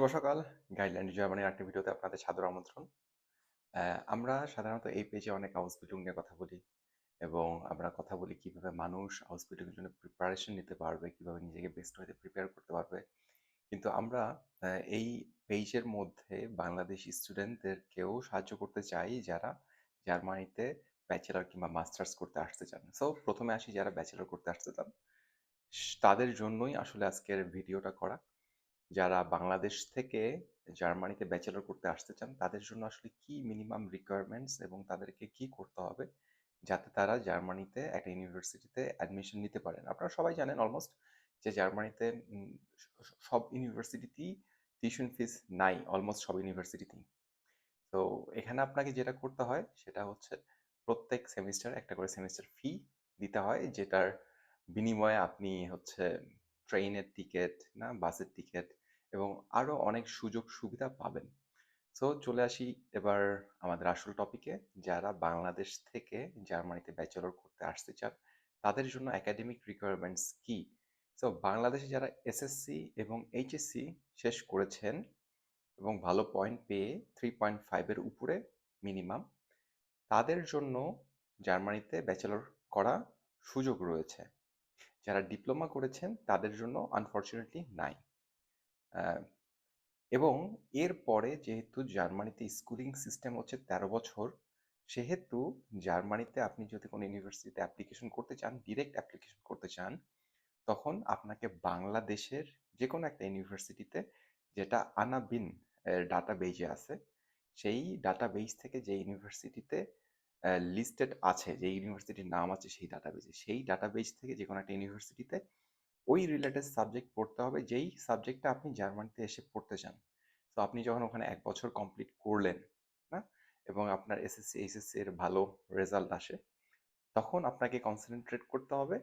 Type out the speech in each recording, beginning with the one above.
শুভ সকাল। গাইডলাইন জার্মানির একটা ভিডিওতে আপনাদের সাদর আমন্ত্রণ। আমরা সাধারণত এই পেজে অনেক হাউস বিল্ডিং নিয়ে কথা বলি এবং আমরা কথা বলি কীভাবে মানুষ হাউস বিল্ডিং এর জন্য প্রিপারেশন নিতে পারবে, কীভাবে নিজেকে বেস্ট হইতে প্রিপেয়ার করতে পারবে। কিন্তু আমরা এই পেজের মধ্যে বাংলাদেশি স্টুডেন্টদেরকেও সাহায্য করতে চাই যারা জার্মানিতে ব্যাচেলর কিংবা মাস্টার্স করতে আসতে চান। সো প্রথমে আসি যারা ব্যাচেলর করতে আসতে চান। তাদের জন্যই আসলে আজকের ভিডিওটা করা। যারা বাংলাদেশ থেকে জার্মানিতে ব্যাচেলর করতে আসতে চান, তাদের জন্য আসলে কি মিনিমাম রিকোয়ারমেন্টস এবং তাদেরকে কি করতে হবে যাতে তারা জার্মানিতে একটা ইউনিভার্সিটিতে অ্যাডমিশন নিতে পারেন? আপনারা সবাই জানেন অলমোস্ট যে জার্মানিতে সব ইউনিভার্সিটিতেই টিউশন ফিস নাই অলমোস্ট সব ইউনিভার্সিটিতেই। তো এখানে আপনাকে যেটা করতে হয়, সেটা হচ্ছে প্রত্যেক সেমিস্টার একটা করে সেমিস্টার ফি দিতে হয়, যেটার বিনিময়ে আপনি হচ্ছে ট্রেনের টিকিট না, বাসের টিকিট এবং আরও অনেক সুযোগ সুবিধা পাবেন। সো চলে আসি এবার আমাদের আসল টপিকে যারা বাংলাদেশ থেকে জার্মানিতে ব্যাচেলর করতে আসতে চান, তাদের জন্য একাডেমিক রিকোয়ারমেন্টস কি? সো বাংলাদেশে যারা এসএসসি এবং এইচএসসি শেষ করেছেন এবং ভালো পয়েন্ট পেয়ে থ্রি পয়েন্ট ফাইভের উপরে মিনিমাম তাদের জন্য জার্মানিতে ব্যাচেলর করা সুযোগ রয়েছে। যারা ডিপ্লোমা করেছেন, তাদের জন্য আনফর্চুনেটলি নাই। এবং এরপরে যেহেতু জার্মানিতে স্কুলিং সিস্টেম হচ্ছে তেরো বছর, সেহেতু জার্মানিতে আপনি যদি কোনো ইউনিভার্সিটিতে অ্যাপ্লিকেশন করতে চান, ডিরেক্ট অ্যাপ্লিকেশন করতে চান, তখন আপনাকে বাংলাদেশের যে কোনো একটা ইউনিভার্সিটিতে যেটা আনাবিন ডাটা বেজে আছে, সেই ডাটা বেজ থেকে যে ইউনিভার্সিটিতে লিস্টেড আছে, যে ইউনিভার্সিটির নাম আছে সেই ডাটা বেজে সেই ডাটা বেজ থেকে যে কোনো একটা ইউনিভার্সিটিতে ওই রিলেটেড সাবজেক্ট পড়তে হবে, যেই সাবজেক্টটা আপনি জার্মানিতে এসে পড়তে চান। তো আপনি যখন ওখানে এক বছর কমপ্লিট করলেন, না? এবং আপনার এসএসসি এইচএসসি এর ভালো রেজাল্ট আসে, তখন আপনাকে কনসেন্ট্রেট করতে হবে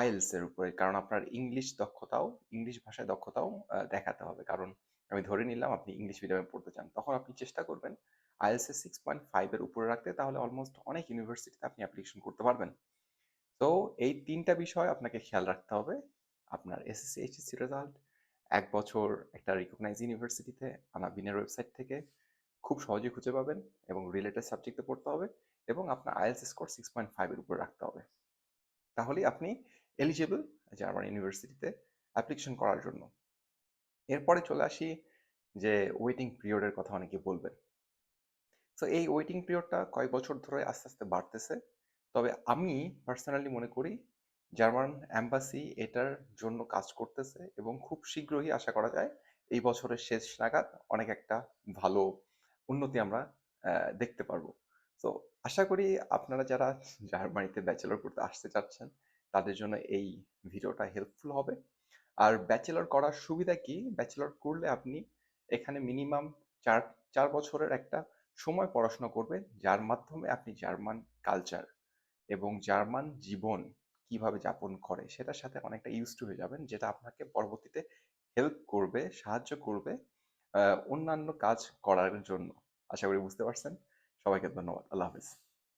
আইএলস এর উপরে। কারণ আপনার ইংলিশ দক্ষতাও ইংলিশ ভাষায় দক্ষতাও দেখাতে হবে। কারণ আমি ধরে নিলাম আপনি ইংলিশ মিডিয়ামে পড়তে চান। তখন আপনি চেষ্টা করবেন আইএলস এর সিক্স পয়েন্ট ফাইভের উপরে রাখতে, তাহলে অলমোস্ট অনেক ইউনিভার্সিটিতে আপনি অ্যাপ্লিকেশন করতে পারবেন। তো এই তিনটা বিষয় আপনাকে খেয়াল রাখতে হবে। আপনার এসএসসি এইচএসসি রেজাল্ট এক বছর একটা রিকগনাইজ ইউনিভার্সিটিতে আনাবিনের ওয়েবসাইট থেকে খুব সহজে খুঁজে পাবেন এবং রিলেটেড সাবজেক্টে পড়তে হবে এবং আপনার আইএলস স্কোর সিক্স পয়েন্ট ফাইভের উপরে রাখতে হবে। তাহলেই আপনি এলিজিবল জার্মান ইউনিভার্সিটিতে অ্যাপ্লিকেশন করার জন্য। এরপরে চলে আসি যে ওয়েটিং পিরিয়ডের কথা অনেকে বলবেন। তো এই ওয়েটিং পিরিয়ডটা কয়েক বছর ধরে আস্তে আস্তে বাড়তেছে? তবে আমি পার্সোনালি মনে করি জার্মান অ্যাম্বাসি এটার জন্য কাজ করতেছে এবং খুব শীঘ্রই আশা করা যায় এই বছরের শেষ নাগাদ অনেক একটা ভালো উন্নতি আমরা দেখতে পারব। তো আশা করি আপনারা যারা জার্মানিতে ব্যাচেলর করতে আসতে চাচ্ছেন, তাদের জন্য এই ভিডিওটা হেল্পফুল হবে। আর ব্যাচেলর করার সুবিধা কি? ব্যাচেলর করলে আপনি এখানে মিনিমাম চার চার বছরের একটা সময় পড়াশোনা করবেন, যার মাধ্যমে আপনি জার্মান কালচার এবং জার্মান জীবন কীভাবে যাপন করে সেটার সাথে অনেকটা ইউজ টু হয়ে যাবেন, যেটা আপনাকে পরবর্তীতে হেল্প করবে, সাহায্য করবে অন্যান্য কাজ করার জন্য। আশা করি বুঝতে পারছেন। সবাইকে ধন্যবাদ। আল্লাহ হাফিজ।